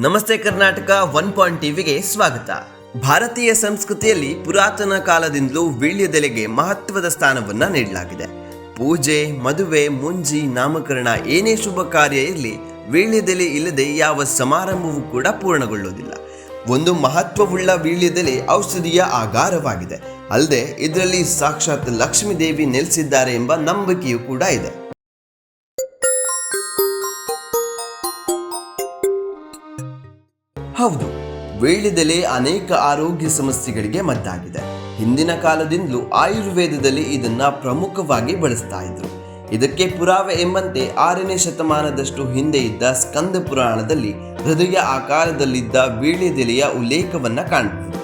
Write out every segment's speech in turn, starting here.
ನಮಸ್ತೆ Karnataka one point ಟಿವಿಗೆ ಸ್ವಾಗತ. ಭಾರತೀಯ ಸಂಸ್ಕೃತಿಯಲ್ಲಿ ಪುರಾತನ ಕಾಲದಿಂದಲೂ ವೀಳ್ಯದೆಲೆಗೆ ಮಹತ್ವದ ಸ್ಥಾನವನ್ನ ನೀಡಲಾಗಿದೆ. ಪೂಜೆ, ಮದುವೆ, ಮುಂಜಿ, ನಾಮಕರಣ ಏನೇ ಶುಭ ಕಾರ್ಯ ಇರಲಿ ವೀಳ್ಯದೆಲೆ ಇಲ್ಲದೆ ಯಾವ ಸಮಾರಂಭವೂ ಕೂಡ ಪೂರ್ಣಗೊಳ್ಳುವುದಿಲ್ಲ. ಒಂದು ಮಹತ್ವವುಳ್ಳ ವೀಳ್ಯದೆಲೆ ಔಷಧಿಯ ಆಗಾರವಾಗಿದೆ. ಅಲ್ಲದೆ ಇದರಲ್ಲಿ ಸಾಕ್ಷಾತ್ ಲಕ್ಷ್ಮೀ ದೇವಿ ನೆಲೆಸಿದ್ದಾರೆ ಎಂಬ ನಂಬಿಕೆಯೂ ಕೂಡ ಇದೆ. ಹೌದು ವೀಳ್ಯದೆಲೆ ಅನೇಕ ಆರೋಗ್ಯ ಸಮಸ್ಯೆಗಳಿಗೆ ಮದ್ದಾಗಿದೆ. ಹಿಂದಿನ ಕಾಲದಿಂದಲೂ ಆಯುರ್ವೇದದಲ್ಲಿ ಇದನ್ನ ಪ್ರಮುಖವಾಗಿ ಬಳಸ್ತಾ ಇದ್ರು. ಇದಕ್ಕೆ ಪುರಾವೆ ಎಂಬಂತೆ ಆರನೇ ಶತಮಾನದಷ್ಟು ಹಿಂದೆ ಇದ್ದ ಸ್ಕಂದ ಪುರಾಣದಲ್ಲಿ ಹೃದಯ ಆಕಾರದಲ್ಲಿದ್ದ ವೀಳ್ಯದೆಲೆಯ ಉಲ್ಲೇಖವನ್ನ ಕಾಣಬಹುದು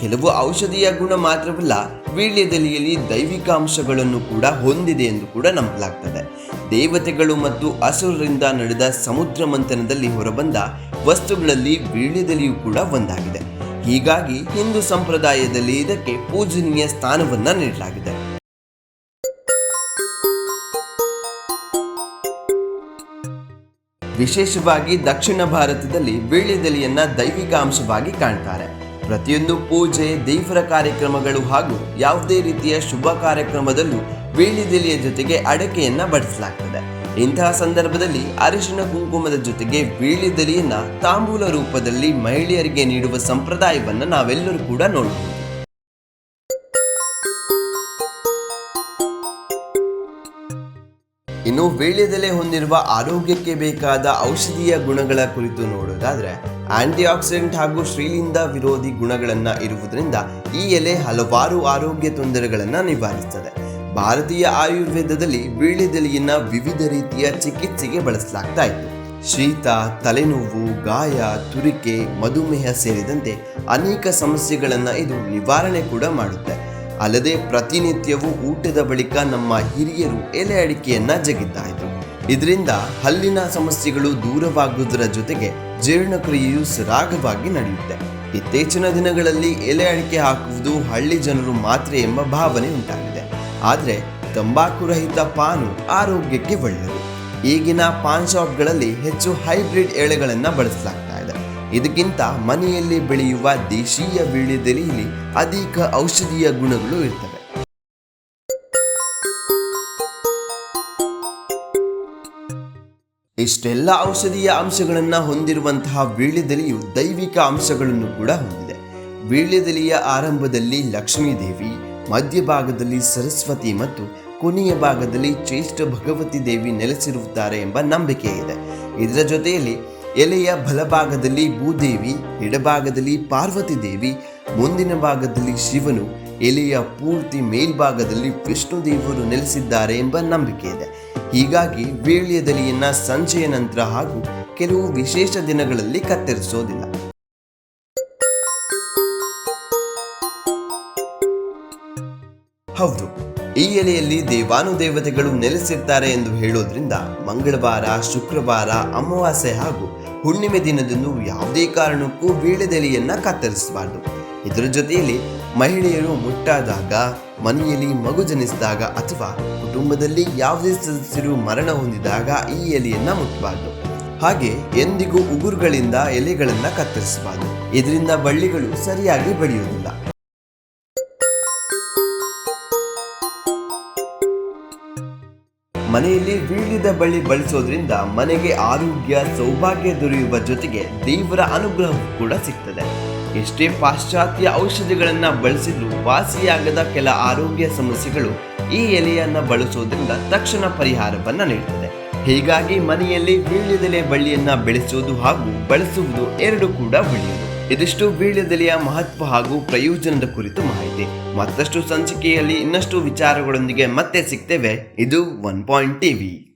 ಕೆಲವು ಔಷಧೀಯ ಗುಣ ಮಾತ್ರವಲ್ಲ, ವೀಳ್ಯದೆಲೆಯಲ್ಲಿ ದೈವಿಕ ಅಂಶಗಳನ್ನು ಕೂಡ ಹೊಂದಿದೆ ಎಂದು ಕೂಡ ನಂಬಲಾಗ್ತದೆ. ದೇವತೆಗಳು ಮತ್ತು ಅಸುರರಿಂದ ನಡೆದ ಸಮುದ್ರ ಮಂಥನದಲ್ಲಿ ಹೊರಬಂದ ವಸ್ತುಗಳಲ್ಲಿ ವೀಳ್ಯದೆಲೆಯೂ ಕೂಡ ಒಂದಾಗಿದೆ. ಹೀಗಾಗಿ ಹಿಂದೂ ಸಂಪ್ರದಾಯದಲ್ಲಿ ಇದಕ್ಕೆ ಪೂಜನೀಯ ಸ್ಥಾನವನ್ನು ನೀಡಲಾಗಿದೆ. ವಿಶೇಷವಾಗಿ ದಕ್ಷಿಣ ಭಾರತದಲ್ಲಿ ವೀಳ್ಯದೆಲೆಯನ್ನ ದೈವಿಕ ಅಂಶವಾಗಿ ಕಾಣ್ತಾರೆ. ಪ್ರತಿಯೊಂದು ಪೂಜೆ ದೇವರ ಕಾರ್ಯಕ್ರಮಗಳು ಹಾಗೂ ಯಾವುದೇ ರೀತಿಯ ಶುಭ ಕಾರ್ಯಕ್ರಮದಲ್ಲೂ ವೀಳ್ಯದೆಲೆಯ ಜೊತೆಗೆ ಅಡಕೆಯನ್ನ ಬಡಿಸಲಾಗ್ತದೆ. ಇಂತಹ ಸಂದರ್ಭದಲ್ಲಿ ಅರಿಶಿನ ಕುಂಕುಮದ ಜೊತೆಗೆ ವೀಳ್ಯದೆಲೆಯನ್ನ ತಾಂಬೂಲ ರೂಪದಲ್ಲಿ ಮಹಿಳೆಯರಿಗೆ ನೀಡುವ ಸಂಪ್ರದಾಯವನ್ನು ನಾವೆಲ್ಲರೂ ಕೂಡ ನೋಡಬಹುದು ಇನ್ನು ವೀಳ್ಯದೆಲೆ ಹೊಂದಿರುವ ಆರೋಗ್ಯಕ್ಕೆ ಬೇಕಾದ ಔಷಧೀಯ ಗುಣಗಳ ಕುರಿತು ನೋಡೋದಾದ್ರೆ ಆಂಟಿ ಆಕ್ಸಿಡೆಂಟ್ ಹಾಗೂ ಶ್ರೀಲಿಂದ ವಿರೋಧಿ ಗುಣಗಳನ್ನು ಇರುವುದರಿಂದ ಈ ಎಲೆ ಹಲವಾರು ಆರೋಗ್ಯ ತೊಂದರೆಗಳನ್ನು ನಿವಾರಿಸುತ್ತದೆ ಭಾರತೀಯ ಆಯುರ್ವೇದದಲ್ಲಿ ವೀಳ್ಯದೆಲೆಯನ್ನ ವಿವಿಧ ರೀತಿಯ ಚಿಕಿತ್ಸೆಗೆ ಬಳಸಲಾಗ್ತಾ ಇತ್ತು ಶೀತ, ತಲೆನೋವು, ಗಾಯ, ತುರಿಕೆ, ಮಧುಮೇಹ ಸೇರಿದಂತೆ ಅನೇಕ ಸಮಸ್ಯೆಗಳನ್ನು ಇದು ನಿವಾರಣೆ ಕೂಡ ಮಾಡುತ್ತೆ. ಅಲ್ಲದೆ ಪ್ರತಿನಿತ್ಯವೂ ಊಟದ ಬಳಿಕ ನಮ್ಮ ಹಿರಿಯರು ಎಲೆ ಅಡಿಕೆಯನ್ನ ಇದ್ರು ಇದರಿಂದ ಹಲ್ಲಿನ ಸಮಸ್ಯೆಗಳು ದೂರವಾಗುವುದರ ಜೊತೆಗೆ ಜೀರ್ಣಕ್ರಿಯೆಯು ಸರಾಗವಾಗಿ ನಡೆಯುತ್ತೆ. ಇತ್ತೀಚಿನ ದಿನಗಳಲ್ಲಿ ಎಲೆ ಅಡಿಕೆ ಹಾಕುವುದು ಹಳ್ಳಿ ಜನರು ಮಾತ್ರ ಎಂಬ ಭಾವನೆ ಉಂಟಾಗಿದೆ. ಆದರೆ ತಂಬಾಕು ರಹಿತ ಪಾನು ಆರೋಗ್ಯಕ್ಕೆ ಒಳ್ಳೆಯದು. ಈಗಿನ ಪಾನ್ ಶಾಪ್ಗಳಲ್ಲಿ ಹೆಚ್ಚು ಹೈಬ್ರಿಡ್ ಎಳೆಗಳನ್ನು ಬಳಸಲಾಗ್ತಾ ಇದೆ. ಇದಕ್ಕಿಂತ ಮನೆಯಲ್ಲಿ ಬೆಳೆಯುವ ದೇಶೀಯ ವೀಳ್ಯದೆಲೆಯಲ್ಲಿ ಅಧಿಕ ಔಷಧೀಯ ಗುಣಗಳು ಇರ್ತವೆ. ಇಷ್ಟೆಲ್ಲ ಔಷಧೀಯ ಅಂಶಗಳನ್ನು ಹೊಂದಿರುವಂತಹ ವೀಳ್ಯದೆಲೆಯು ದೈವಿಕ ಅಂಶಗಳನ್ನು ಕೂಡ ಹೊಂದಿದೆ. ವೀಳ್ಯದೆಲೆಯ ಆರಂಭದಲ್ಲಿ ಲಕ್ಷ್ಮೀ ದೇವಿ ಮಧ್ಯಭಾಗದಲ್ಲಿ ಸರಸ್ವತಿ ಮತ್ತು ಕೊನೆಯ ಭಾಗದಲ್ಲಿ ಶ್ರೇಷ್ಠ ಭಗವತಿ ದೇವಿ ನೆಲೆಸಿರುತ್ತಾರೆ ಎಂಬ ನಂಬಿಕೆ ಇದೆ. ಇದರ ಜೊತೆಯಲ್ಲಿ ಎಲೆಯ ಬಲಭಾಗದಲ್ಲಿ ಭೂದೇವಿ, ಎಡಭಾಗದಲ್ಲಿ ಪಾರ್ವತಿ ದೇವಿ, ಮುಂದಿನ ಭಾಗದಲ್ಲಿ ಶಿವನು, ಎಲೆಯ ಪೂರ್ತಿ ಮೇಲ್ಭಾಗದಲ್ಲಿ ವಿಷ್ಣು ದೇವರು ನೆಲೆಸಿದ್ದಾರೆ ಎಂಬ ನಂಬಿಕೆ ಇದೆ. ಹೀಗಾಗಿ ವೀಳ್ಯದೆಲೆಯನ್ನು ಸಂಜೆಯ ನಂತರ ಹಾಗೂ ಕೆಲವು ವಿಶೇಷ ದಿನಗಳಲ್ಲಿ ಕತ್ತರಿಸೋದಿಲ್ಲ. ಹೌದು, ಈ ಎಲೆಯಲ್ಲಿ ದೇವಾನುದೇವತೆಗಳು ನೆಲೆಸಿರ್ತಾರೆ ಎಂದು ಹೇಳೋದ್ರಿಂದ ಮಂಗಳವಾರ, ಶುಕ್ರವಾರ, ಅಮಾವಾಸ್ಯೆ ಹಾಗೂ ಹುಣ್ಣಿಮೆ ದಿನದಂದು ಯಾವುದೇ ಕಾರಣಕ್ಕೂ ವೀಳ್ಯದೆಲೆಯನ್ನು ಕತ್ತರಿಸಬಾರದು. ಇದರ ಜೊತೆಯಲ್ಲಿ ಮಹಿಳೆಯರು ಮುಟ್ಟಾದಾಗ, ಮನೆಯಲ್ಲಿ ಮಗು ಜನಿಸಿದಾಗ ಅಥವಾ ಕುಟುಂಬದಲ್ಲಿ ಯಾವುದೇ ಸದಸ್ಯರು ಮರಣ ಹೊಂದಿದಾಗ ಈ ಎಲೆಯನ್ನ ಮುಟ್ಟಬಾರ್ದು ಹಾಗೆ ಎಂದಿಗೂ ಉಗುರುಗಳಿಂದ ಎಲೆಗಳನ್ನ ಕತ್ತರಿಸಬಾರದು. ಇದರಿಂದ ಬಳ್ಳಿಗಳು ಸರಿಯಾಗಿ ಬೆಳೆಯುವುದಿಲ್ಲ. ಮನೆಯಲ್ಲಿ ವೀಳ್ಯದ ಬಳ್ಳಿ ಬಳಸೋದ್ರಿಂದ ಮನೆಗೆ ಆರೋಗ್ಯ, ಸೌಭಾಗ್ಯ ದೊರೆಯುವ ಜೊತೆಗೆ ದೇವರ ಅನುಗ್ರಹ ಕೂಡ ಸಿಗ್ತದೆ. ಎಷ್ಟೇ ಪಾಶ್ಚಾತ್ಯ ಔಷಧಿಗಳನ್ನ ಬಳಸಿದ್ರೂ ವಾಸಿಯಾಗದ ಕೆಲ ಆರೋಗ್ಯ ಸಮಸ್ಯೆಗಳು ಈ ಎಲೆಯನ್ನ ಬಳಸೋದ್ರಿಂದ ತಕ್ಷಣ ಪರಿಹಾರವನ್ನ ನೀಡುತ್ತದೆ ಹೀಗಾಗಿ ಮನೆಯಲ್ಲಿ ವೀಳ್ಯದೆಲೆ ಬಳ್ಳಿಯನ್ನ ಬೆಳೆಸೋದು ಹಾಗೂ ಬಳಸುವುದು ಎರಡು ಕೂಡ ಒಳ್ಳೆಯದು. ಇದಿಷ್ಟು ವೀಳ್ಯದೆಲೆಯ ಮಹತ್ವ ಹಾಗೂ ಪ್ರಯೋಜನದ ಕುರಿತು ಮಾಹಿತಿ. ಮತ್ತಷ್ಟು ಸಂಚಿಕೆಯಲ್ಲಿ ಇನ್ನಷ್ಟು ವಿಚಾರಗಳೊಂದಿಗೆ ಮತ್ತೆ ಸಿಗ್ತೇವೆ. ಇದು ಒನ್ ಪಾಯಿಂಟ್ ಟಿವಿ.